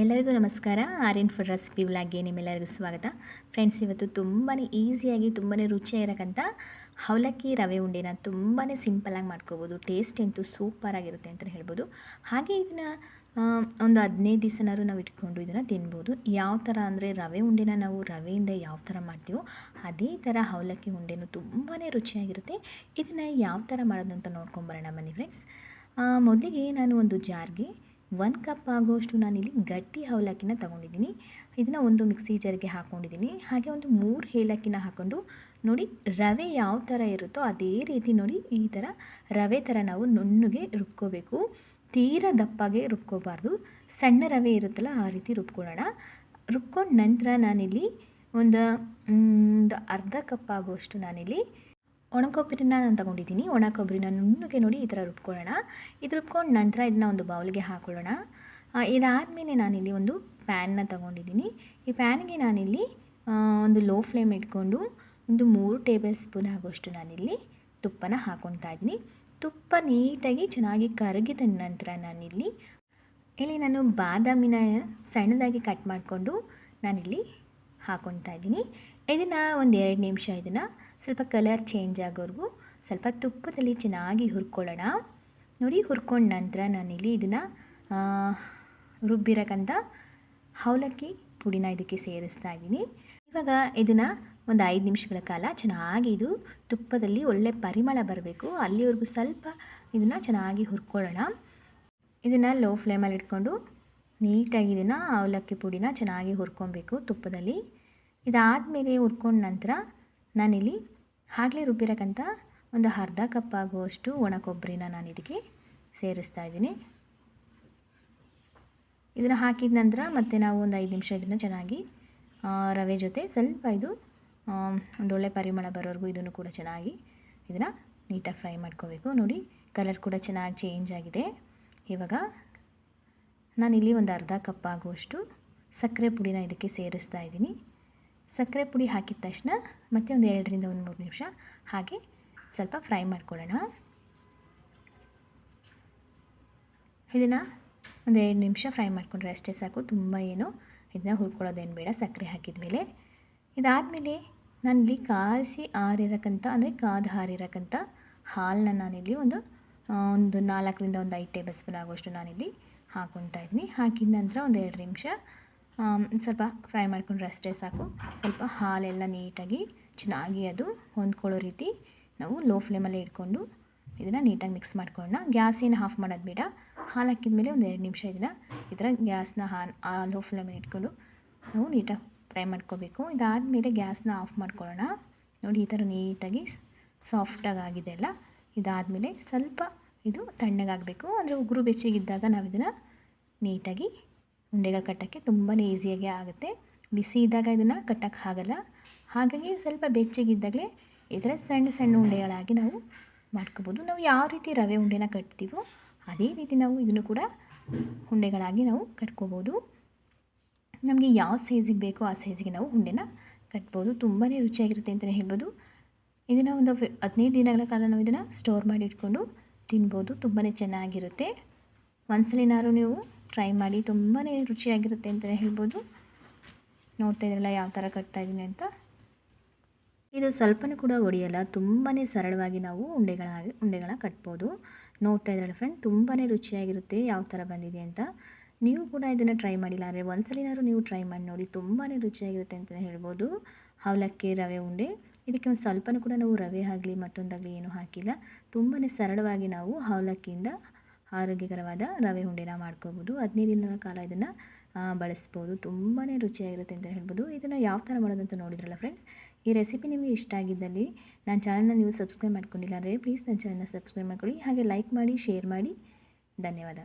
ಎಲ್ಲರಿಗೂ ನಮಸ್ಕಾರ. Aryan food recipe ವ್ಲಾಗ್ಗೆ ನಿಮ್ಮೆಲ್ಲರಿಗೂ ಸ್ವಾಗತ. ಫ್ರೆಂಡ್ಸ್ ಇವತ್ತು ತುಂಬಾ ಈಸಿಯಾಗಿ ತುಂಬಾ ರುಚಿಯಾಗಿರಕ್ಕಂಥ ಅವಲಕ್ಕಿ ರವೆ ಉಂಡೆನ ತುಂಬಾ ಸಿಂಪಲಾಗಿ ಮಾಡ್ಕೋಬೋದು. ಟೇಸ್ಟ್ ಅಂತೂ ಸೂಪರಾಗಿರುತ್ತೆ ಅಂತಲೇ ಹೇಳ್ಬೋದು. ಹಾಗೆ ಇದನ್ನು ಒಂದು ಹದಿನೈದು ದಿವಸನಾದ್ರು ನಾವು ಇಟ್ಕೊಂಡು ಇದನ್ನು ತಿನ್ಬೋದು. ಯಾವ ಥರ ಅಂದರೆ ರವೆ ಉಂಡೆನ ನಾವು ರವೆಯಿಂದ ಯಾವ ಥರ ಮಾಡ್ತೀವೋ ಅದೇ ಥರ ಅವಲಕ್ಕಿ ಉಂಡೆನೂ ತುಂಬಾ ರುಚಿಯಾಗಿರುತ್ತೆ. ಇದನ್ನು ಯಾವ ಥರ ಮಾಡೋದು ಅಂತ ನೋಡ್ಕೊಂಬರೋಣ ಬನ್ನಿ ಫ್ರೆಂಡ್ಸ್ ಮೊದಲಿಗೆ ನಾನು ಒಂದು ಜಾರ್ಗೆ ಒಂದು ಕಪ್ ಆಗುವಷ್ಟು ನಾನಿಲ್ಲಿ ಗಟ್ಟಿ ಅವಲಕ್ಕಿನ ತಗೊಂಡಿದ್ದೀನಿ. ಇದನ್ನು ಒಂದು ಮಿಕ್ಸಿ ಜಾರಿಗೆ ಹಾಕ್ಕೊಂಡಿದ್ದೀನಿ ಹಾಗೆ ಒಂದು ಮೂರು ಏಲಕ್ಕಿನ ಹಾಕ್ಕೊಂಡು ನೋಡಿ ರವೆ ಯಾವ ಥರ ಇರುತ್ತೋ ಅದೇ ರೀತಿ ನೋಡಿ ಈ ಥರ ರವೆ ಥರ ನಾವು ನುಣ್ಣಗೆ ರುಬ್ಕೋಬೇಕು. ತೀರ ದಪ್ಪಾಗೆ ರುಬ್ಕೋಬಾರ್ದು. ಸಣ್ಣ ರವೆ ಇರುತ್ತಲ್ಲ ಆ ರೀತಿ ರುಬ್ಕೊಳ್ಳೋಣ. ರುಬ್ಕೊಂಡ ನಂತರ ನಾನಿಲ್ಲಿ ಒಂದು ಒಂದು ಅರ್ಧ ಕಪ್ ಆಗುವಷ್ಟು ನಾನಿಲ್ಲಿ ಒಣ ಕೊಬ್ಬರಿನ ನಾನು ತೊಗೊಂಡಿದ್ದೀನಿ. ಒಣ ಕೊಬ್ಬರಿನ ನುಣ್ಣಗೆ ನೋಡಿ ಈ ಥರ ರುಬ್ಕೊಳ್ಳೋಣ. ಇದು ರುಬ್ಕೊಂಡು ನಂತರ ಇದನ್ನ ಒಂದು ಬೌಲ್ಗೆ ಹಾಕೊಳ್ಳೋಣ. ಇದಾದಮೇಲೆ ನಾನಿಲ್ಲಿ ಒಂದು ಪ್ಯಾನ್ನ ತಗೊಂಡಿದ್ದೀನಿ. ಈ ಪ್ಯಾನ್ಗೆ ನಾನಿಲ್ಲಿ ಒಂದು ಲೋ ಫ್ಲೇಮ್ ಇಟ್ಕೊಂಡು ಒಂದು ಮೂರು ಟೇಬಲ್ ಸ್ಪೂನ್ ಆಗುವಷ್ಟು ನಾನಿಲ್ಲಿ ತುಪ್ಪನ ಹಾಕ್ಕೊತಾ ಇದ್ದೀನಿ. ತುಪ್ಪ ನೀಟಾಗಿ ಚೆನ್ನಾಗಿ ಕರಗಿದ ನಂತರ ನಾನಿಲ್ಲಿ, ಇಲ್ಲಿ ನಾನು ಬಾದಾಮಿನ ಸಣ್ಣದಾಗಿ ಕಟ್ ಮಾಡಿಕೊಂಡು ನಾನಿಲ್ಲಿ ಹಾಕ್ಕೊತಾ ಇದ್ದೀನಿ. ಇದನ್ನು ಒಂದು ಎರಡು ನಿಮಿಷ ಇದನ್ನು ಸ್ವಲ್ಪ ಕಲರ್ ಚೇಂಜ್ ಆಗೋವರೆಗೂ ಸ್ವಲ್ಪ ತುಪ್ಪದಲ್ಲಿ ಚೆನ್ನಾಗಿ ಹುರ್ಕೊಳ್ಳೋಣ. ನೋಡಿ, ಹುರ್ಕೊಂಡ ನಂತರ ನಾನಿಲ್ಲಿ ಇದನ್ನು ರುಬ್ಬಿರಕ್ಕಂಥ ಅವಲಕ್ಕಿ ಪುಡಿನ ಇದಕ್ಕೆ ಸೇರಿಸ್ತಾ ಇದ್ದೀನಿ. ಇವಾಗ ಇದನ್ನು ಒಂದು ಐದು ನಿಮಿಷಗಳ ಕಾಲ ಚೆನ್ನಾಗಿ ಇದು ತುಪ್ಪದಲ್ಲಿ ಒಳ್ಳೆ ಪರಿಮಳ ಬರಬೇಕು. ಅಲ್ಲಿವರೆಗೂ ಸ್ವಲ್ಪ ಇದನ್ನು ಚೆನ್ನಾಗಿ ಹುರ್ಕೊಳ್ಳೋಣ. ಇದನ್ನು ಲೋ ಫ್ಲೇಮಲ್ಲಿ ಇಟ್ಕೊಂಡು ನೀಟಾಗಿ ಇದನ್ನು ಅವಲಕ್ಕಿ ಪುಡಿನ ಚೆನ್ನಾಗಿ ಹುರ್ಕೊಬೇಕು ತುಪ್ಪದಲ್ಲಿ. ಇದಾದಮೇಲೆ ಹುರ್ಕೊಂಡ ನಂತರ ನಾನಿಲ್ಲಿ ಆಗಲೇ ರುಬ್ಬಿರೋಕ್ಕಂಥ ಒಂದು ಅರ್ಧ ಕಪ್ ಆಗುವಷ್ಟು ಒಣ ಕೊಬ್ಬರಿನ ನಾನು ಇದಕ್ಕೆ ಸೇರಿಸ್ತಾ ಇದ್ದೀನಿ. ಇದನ್ನು ಹಾಕಿದ ನಂತರ ಮತ್ತೆ ನಾವು ಒಂದು ಐದು ನಿಮಿಷ ಇದನ್ನು ಚೆನ್ನಾಗಿ ರವೆ ಜೊತೆ ಸ್ವಲ್ಪ ಇದು ಒಂದೊಳ್ಳೆ ಪರಿಮಳ ಬರೋವರೆಗೂ ಇದನ್ನು ಕೂಡ ಚೆನ್ನಾಗಿ ಇದನ್ನು ನೀಟಾಗಿ ಫ್ರೈ ಮಾಡ್ಕೋಬೇಕು. ನೋಡಿ, ಕಲರ್ ಕೂಡ ಚೆನ್ನಾಗಿ ಚೇಂಜ್ ಆಗಿದೆ. ಇವಾಗ ನಾನಿಲ್ಲಿ ಒಂದು ಅರ್ಧ ಕಪ್ ಆಗುವಷ್ಟು ಸಕ್ಕರೆ ಪುಡಿನ ಇದಕ್ಕೆ ಸೇರಿಸ್ತಾ ಇದ್ದೀನಿ. ಸಕ್ಕರೆ ಪುಡಿ ಹಾಕಿದ ತಕ್ಷಣ ಮತ್ತೆ ಒಂದು ಎರಡರಿಂದ ಒಂದು ಮೂರು ನಿಮಿಷ ಹಾಗೆ ಸ್ವಲ್ಪ ಫ್ರೈ ಮಾಡ್ಕೊಳ್ಳೋಣ. ಇದನ್ನು ಒಂದು ಎರಡು ನಿಮಿಷ ಫ್ರೈ ಮಾಡಿಕೊಂಡ್ರೆ ಅಷ್ಟೇ ಸಾಕು, ತುಂಬ ಏನು ಇದನ್ನ ಹುರ್ಕೊಳ್ಳೋದೇನು ಬೇಡ, ಸಕ್ಕರೆ ಹಾಕಿದ ಮೇಲೆ. ಇದಾದಮೇಲೆ ನಾನಿಲ್ಲಿ ಕಾಯಿಸಿ ಆರಿರಕ್ಕಂಥ ಅಂದರೆ ಕಾದು ಹಾರಿರಕ್ಕಂಥ ಹಾಲನ್ನ ನಾನಿಲ್ಲಿ ಒಂದು ಒಂದು ನಾಲ್ಕರಿಂದ ಒಂದು ಐದು ಟೇಬಲ್ ಸ್ಪೂನ್ ಆಗುವಷ್ಟು ನಾನಿಲ್ಲಿ ಹಾಕೊತಾ ಇದ್ದೀನಿ. ಹಾಕಿದ ನಂತರ ಒಂದು ಎರಡು ನಿಮಿಷ ಸ್ವಲ್ಪ ಫ್ರೈ ಮಾಡಿಕೊಂಡ್ರೆ ಅಷ್ಟೇ ಸಾಕು. ಸ್ವಲ್ಪ ಹಾಲೆಲ್ಲ ನೀಟಾಗಿ, ಚೆನ್ನಾಗಿ ಅದು ಹೊಂದ್ಕೊಳ್ಳೋ ರೀತಿ ನಾವು ಲೋ ಫ್ಲೇಮಲ್ಲೇ ಇಟ್ಕೊಂಡು ಇದನ್ನು ನೀಟಾಗಿ ಮಿಕ್ಸ್ ಮಾಡ್ಕೊಳ್ಳೋಣ. ಗ್ಯಾಸ್ ಏನು ಆಫ್ ಮಾಡೋದು ಬೇಡ. ಹಾಲು ಹಾಕಿದ ಮೇಲೆ ಒಂದು ಎರಡು ನಿಮಿಷ ಇದನ್ನು ಈ ಥರ ಗ್ಯಾಸ್ನ ಹಾನ್ ಲೋ ಫ್ಲೇಮಲ್ಲಿ ಇಟ್ಕೊಂಡು ನಾವು ನೀಟಾಗಿ ಫ್ರೈ ಮಾಡ್ಕೋಬೇಕು. ಇದಾದಮೇಲೆ ಗ್ಯಾಸ್ನ ಆಫ್ ಮಾಡ್ಕೊಳ್ಳೋಣ. ನೋಡಿ ಈ ಥರ ನೀಟಾಗಿ ಸಾಫ್ಟಾಗಿ ಆಗಿದೆ ಅಲ್ಲ? ಇದಾದಮೇಲೆ ಸ್ವಲ್ಪ ಇದು ತಣ್ಣಗಾಗಬೇಕು. ಅಂದರೆ ಉಗುರು ಬೆಚ್ಚಗಿದ್ದಾಗ ನಾವು ಇದನ್ನು ನೀಟಾಗಿ ಉಂಡೆಗಳು ಕಟ್ಟೋಕ್ಕೆ ತುಂಬಾ ಈಸಿಯಾಗಿ ಆಗುತ್ತೆ. ಬಿಸಿ ಇದ್ದಾಗ ಇದನ್ನು ಕಟ್ಟೋಕ್ಕೆ ಆಗಲ್ಲ. ಹಾಗಾಗಿ ಸ್ವಲ್ಪ ಬೆಚ್ಚಗಿದ್ದಾಗಲೇ ಇದರ ಸಣ್ಣ ಸಣ್ಣ ಉಂಡೆಗಳಾಗಿ ನಾವು ಮಾಡ್ಕೋಬೋದು. ನಾವು ಯಾವ ರೀತಿ ರವೆ ಉಂಡೆನ ಕಟ್ತೀವೋ ಅದೇ ರೀತಿ ನಾವು ಇದನ್ನು ಕೂಡ ಉಂಡೆಗಳಾಗಿ ನಾವು ಕಟ್ಕೋಬೋದು. ನಮಗೆ ಯಾವ ಸೈಜಿಗೆ ಬೇಕೋ ಆ ಸೈಜಿಗೆ ನಾವು ಉಂಡೆನ ಕಟ್ಬೋದು. ತುಂಬಾ ರುಚಿಯಾಗಿರುತ್ತೆ ಅಂತಲೇ ಹೇಳ್ಬೋದು. ಇದನ್ನು ಒಂದು ಹದಿನೈದು ದಿನಗಳ ಕಾಲ ನಾವು ಇದನ್ನು ಸ್ಟೋರ್ ಮಾಡಿ ಇಟ್ಕೊಂಡು ತಿನ್ಬೋದು. ತುಂಬಾ ಚೆನ್ನಾಗಿರುತ್ತೆ. ಒಂದ್ಸಲಿನಾರು ನೀವು ಟ್ರೈ ಮಾಡಿ ತುಂಬಾ ರುಚಿಯಾಗಿರುತ್ತೆ ಅಂತಲೇ ಹೇಳ್ಬೋದು. ನೋಡ್ತಾ ಇದ್ರಲ್ಲ ಯಾವ ಥರ ಕಟ್ತಾಯಿದ್ದೀನಿ ಅಂತ. ಇದು ಸ್ವಲ್ಪನೂ ಕೂಡ ಒಡೆಯಲ್ಲ ತುಂಬಾ ಸರಳವಾಗಿ ನಾವು ಉಂಡೆಗಳ ಉಂಡೆಗಳನ್ನ ಕಟ್ಬೋದು. ನೋಡ್ತಾ ಇದ್ರಲ್ಲ ಫ್ರೆಂಡ್ ತುಂಬಾ ರುಚಿಯಾಗಿರುತ್ತೆ ಯಾವ ಥರ ಬಂದಿದೆ ಅಂತ. ನೀವು ಕೂಡ ಇದನ್ನು ಟ್ರೈ ಮಾಡಿಲ್ಲ ಅಂದರೆ ಒಂದ್ಸಲಿನಾದ್ರು ನೀವು ಟ್ರೈ ಮಾಡಿ ನೋಡಿ ತುಂಬಾ ರುಚಿಯಾಗಿರುತ್ತೆ ಅಂತಲೇ ಹೇಳ್ಬೋದು. ಅವಲಕ್ಕಿ ರವೆ ಉಂಡೆ, ಇದಕ್ಕೆ ಒಂದು ಸ್ವಲ್ಪನೂ ಕೂಡ ನಾವು ರವೆ ಆಗಲಿ ಮತ್ತೊಂದಾಗಲಿ ಏನೂ ಹಾಕಿಲ್ಲ. ತುಂಬಾ ಸರಳವಾಗಿ ನಾವು ಅವಲಕ್ಕಿಯಿಂದ ಆರೋಗ್ಯಕರವಾದ ರವೆ ಉಂಡೆನ ಮಾಡ್ಕೋಬೋದು. ಹದಿನೈದು ದಿನಗಳ ಕಾಲ ಇದನ್ನು ಬಳಸ್ಬೋದು. ತುಂಬಾ ರುಚಿಯಾಗಿರುತ್ತೆ ಅಂತ ಹೇಳ್ಬೋದು. ಇದನ್ನು ಯಾವ ಥರ ಮಾಡೋದಂತ ನೋಡಿದ್ರಲ್ಲ ಫ್ರೆಂಡ್ಸ್ ಈ ರೆಸಿಪಿ ನಿಮಗೆ ಇಷ್ಟ ಆಗಿದ್ದಲ್ಲಿ ನನ್ನ ಚಾನಲ್ನ ನೀವು ಸಬ್ಸ್ಕ್ರೈಬ್ ಮಾಡ್ಕೊಂಡಿಲ್ಲ ಅಂದರೆ ಪ್ಲೀಸ್ ನನ್ನ ಚಾನಲ್ನ ಸಬ್ಸ್ಕ್ರೈಬ್ ಮಾಡ್ಕೊಳ್ಳಿ. ಹಾಗೆ ಲೈಕ್ ಮಾಡಿ ಶೇರ್ ಮಾಡಿ. ಧನ್ಯವಾದ.